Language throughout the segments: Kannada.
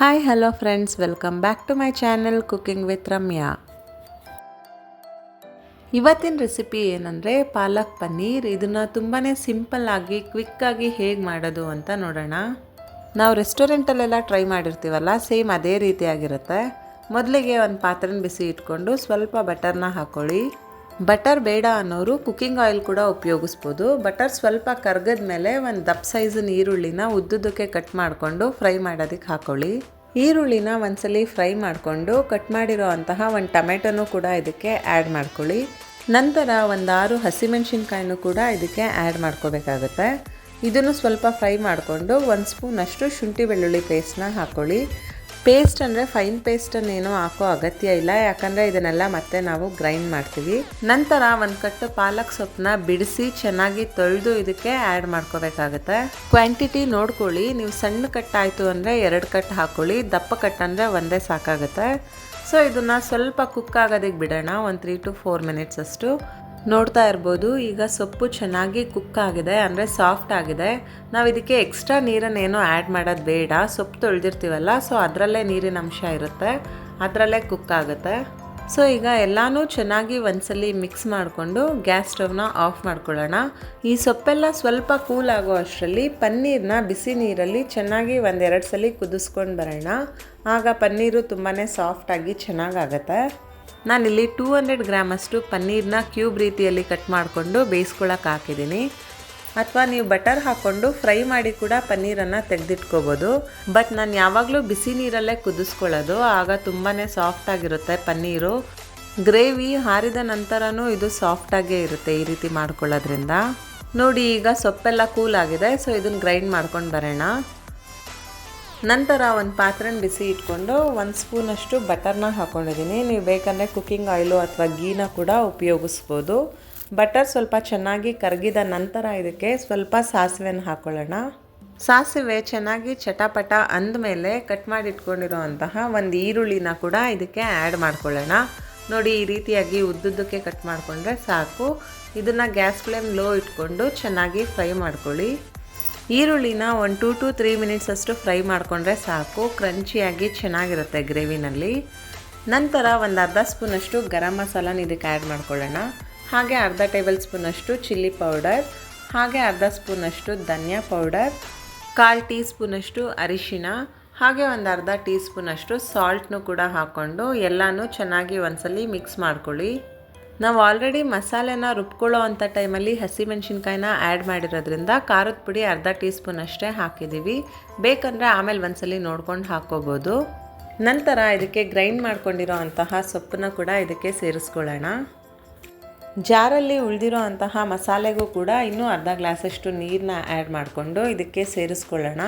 Hi hello friends welcome back to my channel cooking with Ramya ಇವತ್ತಿನ ರೆಸಿಪಿ ಏನಂದರೆ ಪಾಲಕ್ ಪನ್ನೀರ್. ಇದನ್ನು ತುಂಬಾ ಸಿಂಪಲ್ಲಾಗಿ ಕ್ವಿಕ್ಕಾಗಿ ಹೇಗೆ ಮಾಡೋದು ಅಂತ ನೋಡೋಣ. ನಾವು ರೆಸ್ಟೋರೆಂಟಲ್ಲೆಲ್ಲ ಟ್ರೈ ಮಾಡಿರ್ತೀವಲ್ಲ ಸೇಮ್ ಅದೇ ರೀತಿಯಾಗಿರುತ್ತೆ. ಮೊದಲಿಗೆ ಒಂದು ಪಾತ್ರೆನ ಬಿಸಿ ಇಟ್ಕೊಂಡು ಸ್ವಲ್ಪ ಬಟರ್ನ ಹಾಕ್ಕೊಳ್ಳಿ ಬಟರ್ ಬೇಡ ಅನ್ನೋರು ಕುಕ್ಕಿಂಗ್ ಆಯಿಲ್ ಕೂಡ ಉಪಯೋಗಿಸ್ಬೋದು. ಬಟರ್ ಸ್ವಲ್ಪ ಕರ್ಗದ ಮೇಲೆ ಒಂದು ದಪ್ಪ ಸೈಜಿನ ಈರುಳ್ಳಿನ ಉದ್ದುದಕ್ಕೆ ಕಟ್ ಮಾಡಿಕೊಂಡು ಫ್ರೈ ಮಾಡೋದಕ್ಕೆ ಹಾಕೊಳ್ಳಿ. ಈರುಳ್ಳಿನ ಒಂದ್ಸಲಿ ಫ್ರೈ ಮಾಡಿಕೊಂಡು ಕಟ್ ಮಾಡಿರೋ ಅಂತಹ ಒಂದು ಟೊಮೆಟೊನೂ ಕೂಡ ಇದಕ್ಕೆ ಆ್ಯಡ್ ಮಾಡ್ಕೊಳ್ಳಿ. ನಂತರ ಒಂದು ಆರು ಹಸಿಮೆಣ್ಸಿನ್ಕಾಯಿನೂ ಕೂಡ ಇದಕ್ಕೆ ಆ್ಯಡ್ ಮಾಡ್ಕೋಬೇಕಾಗತ್ತೆ. ಇದನ್ನು ಸ್ವಲ್ಪ ಫ್ರೈ ಮಾಡಿಕೊಂಡು ಒಂದು ಸ್ಪೂನಷ್ಟು ಶುಂಠಿ ಬೆಳ್ಳುಳ್ಳಿ ಪೇಸ್ಟ್ನ ಹಾಕ್ಕೊಳ್ಳಿ ಪೇಸ್ಟ್ ಅಂದರೆ ಫೈನ್ ಪೇಸ್ಟನ್ನೇನು ಹಾಕೋ ಅಗತ್ಯ ಇಲ್ಲ. ಯಾಕಂದರೆ ಇದನ್ನೆಲ್ಲ ಮತ್ತೆ ನಾವು ಗ್ರೈಂಡ್ ಮಾಡ್ತೀವಿ. ನಂತರ ಒಂದು ಕಟ್ಟು ಪಾಲಕ್ ಸೊಪ್ಪನ್ನ ಬಿಡಿಸಿ ಚೆನ್ನಾಗಿ ತೊಳೆದು ಇದಕ್ಕೆ ಆ್ಯಡ್ ಮಾಡ್ಕೋಬೇಕಾಗತ್ತೆ. ಕ್ವಾಂಟಿಟಿ ನೋಡ್ಕೊಳ್ಳಿ. ನೀವು ಸಣ್ಣ ಕಟ್ ಆಯಿತು ಅಂದರೆ ಎರಡು ಕಟ್ ಹಾಕ್ಕೊಳ್ಳಿ ದಪ್ಪ ಕಟ್ ಅಂದರೆ ಒಂದೇ ಸಾಕಾಗುತ್ತೆ. ಸೊ ಇದನ್ನು ಸ್ವಲ್ಪ ಕುಕ್ ಆಗೋದಕ್ಕೆ ಬಿಡೋಣ. ಒಂದು ತ್ರೀ ಟು ಫೋರ್ ಮಿನಿಟ್ಸ್ ಅಷ್ಟು. ನೋಡ್ತಾ ಇರ್ಬೋದು. ಈಗ ಸೊಪ್ಪು ಚೆನ್ನಾಗಿ ಕುಕ್ ಆಗಿದೆ. ಅಂದರೆ ಸಾಫ್ಟ್ ಆಗಿದೆ. ನಾವು ಇದಕ್ಕೆ ಎಕ್ಸ್ಟ್ರಾ ನೀರನ್ನೇನು ಆ್ಯಡ್ ಮಾಡೋದು ಬೇಡ. ಸೊಪ್ಪು ತೊಳೆದಿರ್ತೀವಲ್ಲ ಸೊ ಅದರಲ್ಲೇ ನೀರಿನ ಅಂಶ ಇರುತ್ತೆ. ಅದರಲ್ಲೇ ಕುಕ್ ಆಗುತ್ತೆ. ಸೊ ಈಗ ಎಲ್ಲನೂ ಚೆನ್ನಾಗಿ ಒಂದ್ಸಲಿ ಮಿಕ್ಸ್ ಮಾಡಿಕೊಂಡು ಗ್ಯಾಸ್ ಸ್ಟವ್ನ ಆಫ್ ಮಾಡ್ಕೊಳ್ಳೋಣ. ಈ ಸೊಪ್ಪೆಲ್ಲ ಸ್ವಲ್ಪ ಕೂಲ್ ಆಗೋ ಅಷ್ಟರಲ್ಲಿ ಪನ್ನೀರನ್ನ ಬಿಸಿ ನೀರಲ್ಲಿ ಚೆನ್ನಾಗಿ ಒಂದೆರಡು ಸಲ ಕುದಿಸ್ಕೊಂಡು ಬರೋಣ. ಆಗ ಪನ್ನೀರು ತುಂಬಾ ಸಾಫ್ಟಾಗಿ ಚೆನ್ನಾಗಾಗತ್ತೆ. ನಾನಿಲ್ಲಿ ಟೂ ಹಂಡ್ರೆಡ್ ಗ್ರಾಮಷ್ಟು ಪನ್ನೀರನ್ನ ಕ್ಯೂಬ್ ರೀತಿಯಲ್ಲಿ ಕಟ್ ಮಾಡಿಕೊಂಡು ಬೇಯಿಸ್ಕೊಳಕ್ಕೆ ಹಾಕಿದ್ದೀನಿ. ಅಥವಾ ನೀವು ಬಟರ್ ಹಾಕ್ಕೊಂಡು ಫ್ರೈ ಮಾಡಿ ಕೂಡ ಪನ್ನೀರನ್ನು ತೆಗೆದಿಟ್ಕೋಬೋದು. ಬಟ್ ನಾನು ಯಾವಾಗಲೂ ಬಿಸಿ ನೀರಲ್ಲೇ ಕುದಿಸ್ಕೊಳ್ಳೋದು. ಆಗ ತುಂಬಾ ಸಾಫ್ಟಾಗಿರುತ್ತೆ ಪನ್ನೀರು. ಗ್ರೇವಿ ಹಾರಿದ ನಂತರನೂ ಇದು ಸಾಫ್ಟಾಗೇ ಇರುತ್ತೆ ಈ ರೀತಿ ಮಾಡ್ಕೊಳ್ಳೋದ್ರಿಂದ. ನೋಡಿ ಈಗ ಸೊಪ್ಪೆಲ್ಲ ಕೂಲ್ ಆಗಿದೆ. ಸೊ ಇದನ್ನು ಗ್ರೈಂಡ್ ಮಾಡ್ಕೊಂಡು ಬರೋಣ. ನಂತರ ಒಂದು ಪಾತ್ರೆನ ಬಿಸಿ ಇಟ್ಕೊಂಡು ಒಂದು ಸ್ಪೂನಷ್ಟು ಬಟರ್ನ ಹಾಕ್ಕೊಂಡಿದ್ದೀನಿ ನೀವು ಬೇಕಂದರೆ ಕುಕ್ಕಿಂಗ್ ಆಯಿಲು ಅಥವಾ ಗೀನ ಕೂಡ ಉಪಯೋಗಿಸ್ಬೋದು. ಬಟರ್ ಸ್ವಲ್ಪ ಚೆನ್ನಾಗಿ ಕರಗಿದ ನಂತರ ಇದಕ್ಕೆ ಸ್ವಲ್ಪ ಸಾಸಿವೆನ ಹಾಕ್ಕೊಳ್ಳೋಣ ಸಾಸಿವೆ ಚೆನ್ನಾಗಿ ಚಟಪಟ ಅಂದಮೇಲೆ ಕಟ್ ಮಾಡಿ ಇಟ್ಕೊಂಡಿರೋ ಅಂತಹ ಒಂದು ಈರುಳ್ಳಿನ ಕೂಡ ಇದಕ್ಕೆ ಆ್ಯಡ್ ಮಾಡ್ಕೊಳ್ಳೋಣ. ನೋಡಿ, ಈ ರೀತಿಯಾಗಿ ಉದ್ದುದ್ದಕ್ಕೆ ಕಟ್ ಮಾಡಿಕೊಂಡ್ರೆ ಸಾಕು. ಇದನ್ನು ಗ್ಯಾಸ್ ಫ್ಲೇಮ್ ಲೋ ಇಟ್ಕೊಂಡು ಚೆನ್ನಾಗಿ ಫ್ರೈ ಮಾಡ್ಕೊಳ್ಳಿ. ಈರುಳ್ಳಿನ ಒಂದು ಟೂ ಟು ತ್ರೀ ಮಿನಿಟ್ಸ್ ಅಷ್ಟು ಫ್ರೈ ಮಾಡಿಕೊಂಡ್ರೆ ಸಾಕು. ಕ್ರಂಚಿಯಾಗಿ ಚೆನ್ನಾಗಿರುತ್ತೆ ಗ್ರೇವಿನಲ್ಲಿ. ನಂತರ ಒಂದು ಅರ್ಧ ಸ್ಪೂನಷ್ಟು ಗರಂ ಮಸಾಲನ ಇದಕ್ಕೆ ಆ್ಯಡ್ ಮಾಡ್ಕೊಳ್ಳೋಣ. ಹಾಗೆ ಅರ್ಧ ಟೇಬಲ್ ಸ್ಪೂನಷ್ಟು ಚಿಲ್ಲಿ ಪೌಡರ್. ಹಾಗೆ ಅರ್ಧ ಸ್ಪೂನಷ್ಟು ಧನಿಯಾ ಪೌಡರ್. ಕಾಲು ಟೀ ಸ್ಪೂನಷ್ಟು ಅರಿಶಿನ ಹಾಗೆ ಒಂದು ಅರ್ಧ ಟೀ ಸ್ಪೂನಷ್ಟು ಸಾಲ್ಟ್ನು ಕೂಡ ಹಾಕ್ಕೊಂಡು ಎಲ್ಲನೂ ಚೆನ್ನಾಗಿ ಒಂದ್ಸಲಿ ಮಿಕ್ಸ್ ಮಾಡ್ಕೊಳ್ಳಿ. ನಾವು ಆಲ್ರೆಡಿ ಮಸಾಲೆನ ರುಬ್ಕೊಳ್ಳೋ ಅಂಥ ಟೈಮಲ್ಲಿ ಹಸಿಮೆಣ್ಸಿನ್ಕಾಯಿನ ಆ್ಯಡ್ ಮಾಡಿರೋದ್ರಿಂದ ಖಾರದ ಪುಡಿ ಅರ್ಧ ಟೀ ಸ್ಪೂನ್ ಅಷ್ಟೇ ಹಾಕಿದ್ದೀವಿ ಬೇಕಂದರೆ ಆಮೇಲೆ ಒಂದ್ಸಲಿ ನೋಡ್ಕೊಂಡು ಹಾಕ್ಕೋಬೋದು. ನಂತರ ಇದಕ್ಕೆ ಗ್ರೈಂಡ್ ಮಾಡ್ಕೊಂಡಿರೋ ಅಂತಹ ಸೊಪ್ಪನ್ನ ಕೂಡ ಇದಕ್ಕೆ ಸೇರಿಸ್ಕೊಳ್ಳೋಣ. ಜಾರಲ್ಲಿ ಉಳಿದಿರೋ ಅಂತಹ ಮಸಾಲೆಗೂ ಕೂಡ ಇನ್ನೂ ಅರ್ಧ ಗ್ಲಾಸಷ್ಟು ನೀರನ್ನ ಆ್ಯಡ್ ಮಾಡಿಕೊಂಡು ಇದಕ್ಕೆ ಸೇರಿಸ್ಕೊಳ್ಳೋಣ.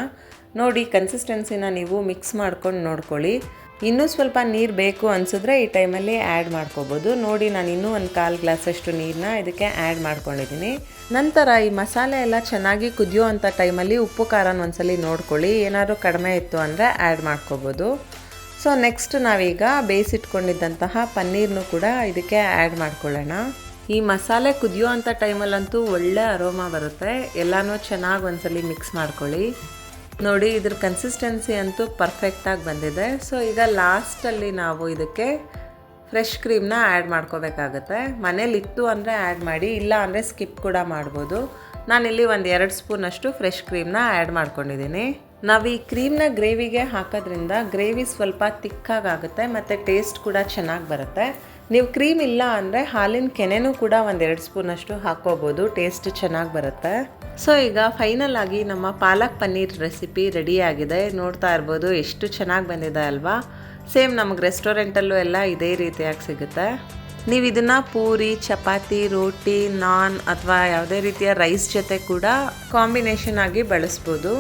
ನೋಡಿ ಕನ್ಸಿಸ್ಟೆನ್ಸಿನ ನೀವು ಮಿಕ್ಸ್ ಮಾಡ್ಕೊಂಡು ನೋಡ್ಕೊಳ್ಳಿ. ಇನ್ನೂ ಸ್ವಲ್ಪ ನೀರು ಬೇಕು ಅನಿಸಿದ್ರೆ ಈ ಟೈಮಲ್ಲಿ ಆ್ಯಡ್ ಮಾಡ್ಕೋಬೋದು. ನೋಡಿ ನಾನು ಇನ್ನೂ ಒಂದು ಕಾಲು ಗ್ಲಾಸಷ್ಟು ನೀರನ್ನ ಇದಕ್ಕೆ ಆ್ಯಡ್ ಮಾಡ್ಕೊಂಡಿದ್ದೀನಿ ನಂತರ ಈ ಮಸಾಲೆ ಎಲ್ಲ ಚೆನ್ನಾಗಿ ಕುದಿಯೋ ಅಂಥ ಟೈಮಲ್ಲಿ ಉಪ್ಪು ಖಾರನ ಒಂದ್ಸಲಿ ನೋಡ್ಕೊಳ್ಳಿ. ಏನಾದರೂ ಕಡಿಮೆ ಇತ್ತು ಅಂದರೆ ಆ್ಯಡ್ ಮಾಡ್ಕೋಬೋದು. ಸೊ ನೆಕ್ಸ್ಟ್ ನಾವೀಗ ಬೇಯಿಸಿಟ್ಕೊಂಡಿದ್ದಂತಹ ಪನ್ನೀರ್ನೂ ಕೂಡ ಇದಕ್ಕೆ ಆ್ಯಡ್ ಮಾಡ್ಕೊಳ್ಳೋಣ. ಈ ಮಸಾಲೆ ಕುದಿಯೋ ಅಂಥ ಟೈಮಲ್ಲಂತೂ ಒಳ್ಳೆ ಅರೋಮಾ ಬರುತ್ತೆ. ಎಲ್ಲನೂ ಚೆನ್ನಾಗಿ ಒಂದ್ಸಲಿ ಮಿಕ್ಸ್ ಮಾಡ್ಕೊಳ್ಳಿ. ನೋಡಿ, ಇದ್ರ ಕನ್ಸಿಸ್ಟೆನ್ಸಿ ಅಂತೂ ಪರ್ಫೆಕ್ಟಾಗಿ ಬಂದಿದೆ. ಸೊ ಈಗ ಲಾಸ್ಟಲ್ಲಿ ನಾವು ಇದಕ್ಕೆ ಫ್ರೆಶ್ ಕ್ರೀಮ್ನ ಆ್ಯಡ್ ಮಾಡ್ಕೋಬೇಕಾಗತ್ತೆ. ಮನೇಲಿ ಇತ್ತು ಅಂದರೆ ಆ್ಯಡ್ ಮಾಡಿ, ಇಲ್ಲ ಅಂದರೆ ಸ್ಕಿಪ್ ಕೂಡ ಮಾಡ್ಬೋದು. ನಾನಿಲ್ಲಿ ಒಂದು ಎರಡು ಸ್ಪೂನಷ್ಟು ಫ್ರೆಶ್ ಕ್ರೀಮ್ನ ಆ್ಯಡ್ ಮಾಡ್ಕೊಂಡಿದ್ದೀನಿ ನಾವು ಈ ಕ್ರೀಮ್ನ ಗ್ರೇವಿಗೆ ಹಾಕೋದ್ರಿಂದ ಗ್ರೇವಿ ಸ್ವಲ್ಪ ತಿಕ್ಕಾಗುತ್ತೆ ಮತ್ತು ಟೇಸ್ಟ್ ಕೂಡ ಚೆನ್ನಾಗಿ ಬರುತ್ತೆ. ನೀವು ಕ್ರೀಮ್ ಇಲ್ಲ ಅಂದರೆ ಹಾಲಿನ ಕೆನೆನೂ ಕೂಡ ಒಂದೆರಡು ಸ್ಪೂನಷ್ಟು ಹಾಕ್ಕೋಬೋದು. ಟೇಸ್ಟ್ ಚೆನ್ನಾಗಿ ಬರುತ್ತೆ. ಸೊ ಈಗ ಫೈನಲ್ ಆಗಿ ನಮ್ಮ ಪಾಲಕ್ ಪನ್ನೀರ್ ರೆಸಿಪಿ ರೆಡಿಯಾಗಿದೆ ನೋಡ್ತಾ ಇರ್ಬೋದು, ಎಷ್ಟು ಚೆನ್ನಾಗಿ ಬಂದಿದೆ ಅಲ್ವಾ? ಸೇಮ್ ನಮಗೆ ರೆಸ್ಟೋರೆಂಟಲ್ಲೂ ಎಲ್ಲ ಇದೇ ರೀತಿಯಾಗಿ ಸಿಗುತ್ತೆ. ನೀವು ಇದನ್ನು ಪೂರಿ, ಚಪಾತಿ, ರೋಟಿ, ನಾನ್ ಅಥವಾ ಯಾವುದೇ ರೀತಿಯ ರೈಸ್ ಜೊತೆ ಕೂಡ ಕಾಂಬಿನೇಷನ್ ಆಗಿ ಬಳಸ್ಬೋದು.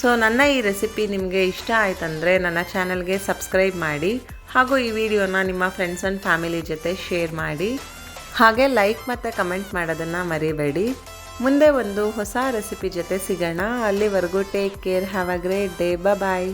ಸೊ ನನ್ನ ಈ ರೆಸಿಪಿ ನಿಮಗೆ ಇಷ್ಟ ಆಯ್ತಂದರೆ ನನ್ನ ಚಾನಲ್ಗೆ ಸಬ್ಸ್ಕ್ರೈಬ್ ಮಾಡಿ. ಹಾಗೂ ಈ ವಿಡಿಯೋನ ನಿಮ್ಮ ಫ್ರೆಂಡ್ಸ್ ಆ್ಯಂಡ್ ಫ್ಯಾಮಿಲಿ ಜೊತೆ ಶೇರ್ ಮಾಡಿ. ಹಾಗೆ ಲೈಕ್ ಮತ್ತು ಕಮೆಂಟ್ ಮಾಡೋದನ್ನು ಮರಿಬೇಡಿ. ಮುಂದೆ ಒಂದು ಹೊಸ ರೆಸಿಪಿ ಜೊತೆ ಸಿಗೋಣ. ಅಲ್ಲಿವರೆಗೂ take care have a great day bye